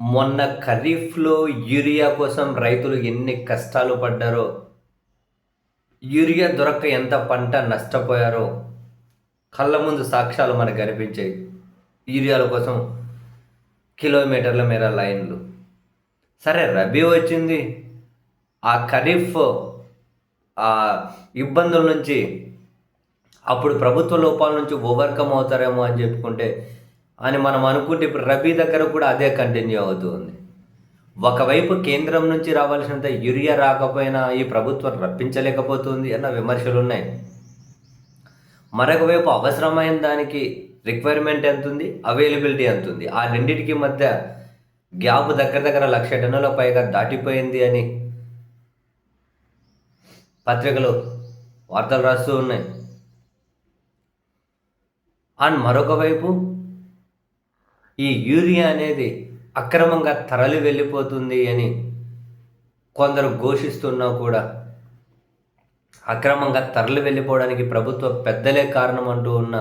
మొన్న ఖరీఫ్లో యూరియా కోసం రైతులు ఎన్ని కష్టాలు పడ్డారో యూరియా దొరక్క ఎంత పంట నష్టపోయారో కళ్ళ ముందు సాక్ష్యాలు మనకు కనిపించాయి. యూరియాల కోసం కిలోమీటర్ల మేర లైన్లు. సరే రబీ వచ్చింది. ఆ ఖరీఫ్ ఆ ఇబ్బందుల నుంచి అప్పుడు ప్రభుత్వ లోపాల నుంచి ఓవర్కమ్ అవుతారేమో అని చెప్పుకుంటే అని మనం అనుకుంటే ఇప్పుడు రబీ దగ్గర కూడా అదే కంటిన్యూ అవుతుంది. ఒకవైపు కేంద్రం నుంచి రావాల్సినంత యూరియా రాకపోయినా ఈ ప్రభుత్వం రప్పించలేకపోతుంది అన్న విమర్శలు ఉన్నాయి. మరొక వైపు అవసరమైన దానికి రిక్వైర్మెంట్ ఎంత ఉంది? అవైలబిలిటీ ఎంత ఉంది? ఆ రెండింటికి మధ్య గ్యాప్ దగ్గర దగ్గర లక్ష టన్నుల పైగా దాటిపోయింది అని పత్రికలు వార్తలు రాస్తూ ఉన్నాయి. అండ్ మరొక వైపు ఈ యూరియా అనేది అక్రమంగా తరలి వెళ్ళిపోతుంది అని కొందరు ఘోషిస్తున్నా కూడా అక్రమంగా తరలి వెళ్ళిపోవడానికి ప్రభుత్వ పెద్దలే కారణం అంటూ ఉన్న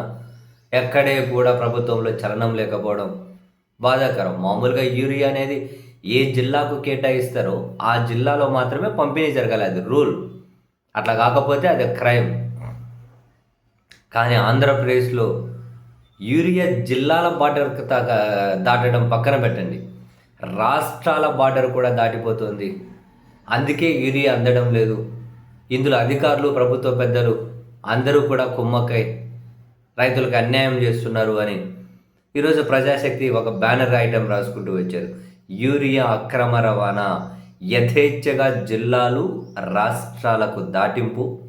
ఎక్కడే కూడా ప్రభుత్వంలో చలనం లేకపోవడం బాధాకరం. మామూలుగా యూరియా అనేది ఏ జిల్లాకు కేటాయిస్తారో ఆ జిల్లాలో మాత్రమే పంపిణీ జరగాలి. అది రూల్. అట్లా కాకపోతే అది క్రైమ్. కానీ ఆంధ్రప్రదేశ్లో యూరియా జిల్లాల బార్డర్ దాటడం పక్కన పెట్టండి. రాష్ట్రాల బార్డర్ కూడా దాటిపోతుంది. అందుకే యూరియా అందడం లేదు. ఇందులో అధికారులు ప్రభుత్వ పెద్దలు అందరూ కూడా కుమ్మక్కై రైతులకు అన్యాయం చేస్తున్నారు అని ఈరోజు ప్రజాశక్తి ఒక బ్యానర్ ఐటెం రాసుకుంటూ వచ్చారు. యూరియా అక్రమ రవాణా. యథేచ్ఛగా జిల్లాలు రాష్ట్రాలకు దాటింపు.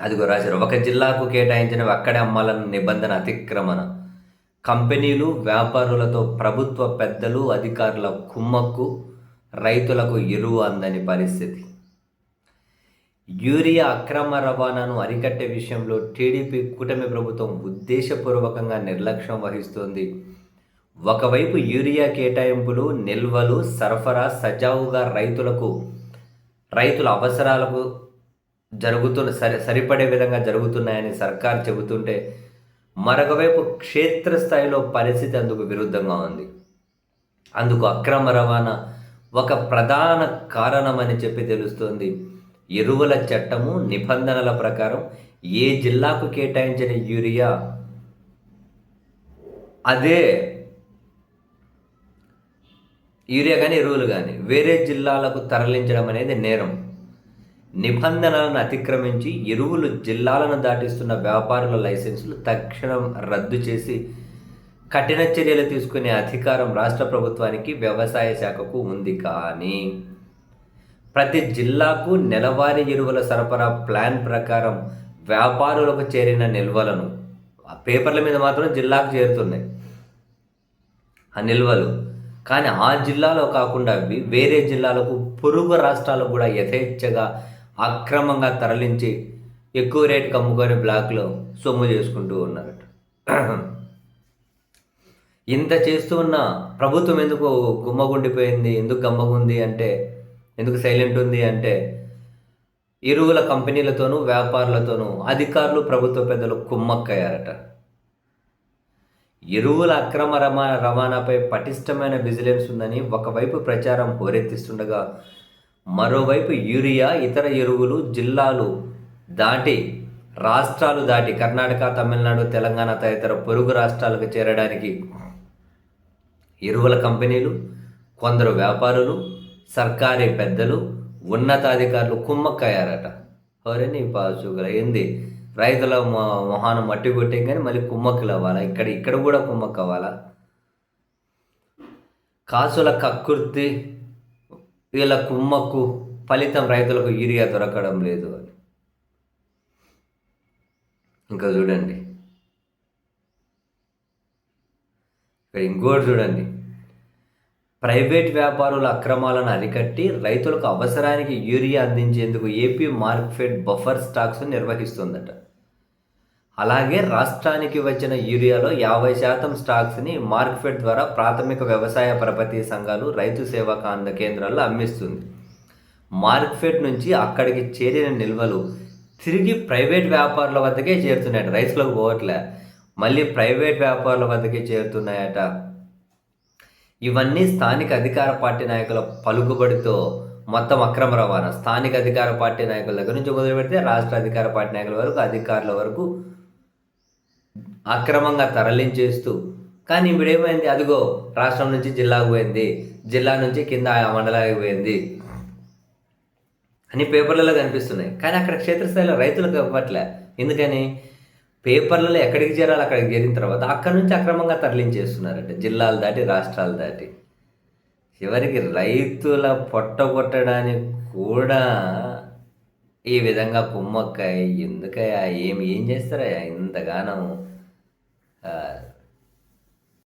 అదిగో రాశారు. ఒక జిల్లాకు కేటాయించినవి అక్కడే అమ్మాలన్న నిబంధన అతిక్రమణ. కంపెనీలు వ్యాపారులతో ప్రభుత్వ పెద్దలు అధికారుల కుమ్మక్కు రైతులకు ఎరువు అందని పరిస్థితి. యూరియా అక్రమ రవాణాను అరికట్టే విషయంలో టీడీపీ కూటమి ప్రభుత్వం ఉద్దేశపూర్వకంగా నిర్లక్ష్యం వహిస్తోంది. ఒకవైపు యూరియా కేటాయింపులు నిల్వలు సరఫరా సజావుగా రైతులకు రైతుల అవసరాలకు జరుగుతున్న సరి సరిపడే విధంగా జరుగుతున్నాయని సర్కార్ చెబుతుంటే మరొకవైపు క్షేత్రస్థాయిలో పరిస్థితి అందుకు విరుద్ధంగా ఉంది. అందుకు అక్రమ రవాణా ఒక ప్రధాన కారణమని చెప్పి తెలుస్తోంది. ఎరువుల చట్టము నిబంధనల ప్రకారం ఏ జిల్లాకు కేటాయించిన యూరియా అదే యూరియా కానీ ఎరువులు కానీ వేరే జిల్లాలకు తరలించడం అనేది నేరం. నిబంధనలను అతిక్రమించి ఎరువులు జిల్లాలను దాటిస్తున్న వ్యాపారుల లైసెన్సులు తక్షణం రద్దు చేసి కఠిన చర్యలు తీసుకునే అధికారం రాష్ట్ర ప్రభుత్వానికి వ్యవసాయ శాఖకు ఉంది కానీ ప్రతి జిల్లాకు నెలవారీ ఎరువుల సరఫరా ప్లాన్ ప్రకారం వ్యాపారులకు చేరిన నిల్వలను పేపర్ల మీద మాత్రం జిల్లాకు చేరుతున్నాయి. ఆ నిల్వలు. కానీ ఆ జిల్లాలో కాకుండా వేరే జిల్లాలకు పొరుగు రాష్ట్రాలకు కూడా యథేచ్ఛగా అక్రమంగా తరలించి ఎక్కువ రేటుకి అమ్ముకొని బ్లాక్లో సొమ్ము చేసుకుంటూ ఉన్నారట. ఇంత చేస్తూ ఉన్న ప్రభుత్వం ఎందుకు గుమ్మగుండిపోయింది? ఎందుకు గమ్మగుంది అంటే ఎందుకు సైలెంట్ ఉంది అంటే ఎరువుల కంపెనీలతోనూ వ్యాపారులతోనూ అధికారులు ప్రభుత్వ పెద్దలు కుమ్మక్కయ్యారట. ఎరువుల అక్రమ రమా రవాణాపై పటిష్టమైన విజిలెన్స్ ఉందని ఒకవైపు ప్రచారం హోరెత్తిస్తుండగా మరోవైపు యూరియా ఇతర ఎరువులు జిల్లాలు దాటి రాష్ట్రాలు దాటి కర్ణాటక తమిళనాడు తెలంగాణ తదితర పొరుగు రాష్ట్రాలకు చేరడానికి ఎరువుల కంపెనీలు కొందరు వ్యాపారులు సర్కారీ పెద్దలు ఉన్నతాధికారులు కుమ్మక్కయ్యారట. ఎవరని పాసుగల ఏంది? రైతుల మొహాను మట్టి కొట్టే కానీ మళ్ళీ కుమ్మక్కులు అవ్వాలా ఇక్కడ ఇక్కడ కూడా కుమ్మక్కు అవ్వాలా కాసుల కక్కుర్తి వీళ్ళ కుమ్మక్కు ఫలితం రైతులకు యూరియా దొరకడం లేదు అని. ఇంకా చూడండి. ఇక్కడ ఇంకోటి చూడండి. ప్రైవేట్ వ్యాపారుల అక్రమాలను అరికట్టి రైతులకు అవసరానికి యూరియా అందించేందుకు ఏపీ మార్కెట్ బఫర్ స్టాక్స్ నిర్వహిస్తుందట. అలాగే రాష్ట్రానికి వచ్చిన యూరియాలో యాభై శాతం స్టాక్స్ని మార్కెట్ ద్వారా ప్రాథమిక వ్యవసాయ పరపతి సంఘాలు రైతు సేవా కాంద కేంద్రాల్లో అమ్మిస్తుంది. మార్కెట్ నుంచి అక్కడికి చేరిన నిల్వలు తిరిగి ప్రైవేట్ వ్యాపారుల వద్దకే చేరుతున్నాయట. రైతులకు పోవట్లే. మళ్ళీ ప్రైవేట్ వ్యాపారుల వద్దకే చేరుతున్నాయట. ఇవన్నీ స్థానిక అధికార పార్టీ నాయకుల పలుకుబడితో మొత్తం అక్రమ రవాణా. స్థానిక అధికార పార్టీ నాయకుల దగ్గర నుంచి మొదలు పెడితే రాష్ట్ర అధికార పార్టీ నాయకుల వరకు అధికారుల వరకు అక్రమంగా తరలించేస్తూ కానీ ఇప్పుడు ఏమైంది అదిగో రాష్ట్రం నుంచి జిల్లాకు పోయింది. జిల్లా నుంచి కింద ఆ మండలానికి పోయింది అని పేపర్లలో కనిపిస్తున్నాయి. కానీ అక్కడ క్షేత్రస్థాయిలో రైతులకు ఇవ్వట్లే. ఎందుకని? పేపర్లలో ఎక్కడికి చేరాలి అక్కడికి చేరిన తర్వాత అక్కడ నుంచి అక్రమంగా తరలించేస్తున్నారంట. జిల్లాలు దాటి రాష్ట్రాలు దాటి. చివరికి రైతుల పొట్ట కొట్టడానికి కూడా ఈ విధంగా కుమ్మక్కాయ ఎందుకయ్యా? ఏం ఏం చేస్తారయ్యా? ఇంతగానో ఆ,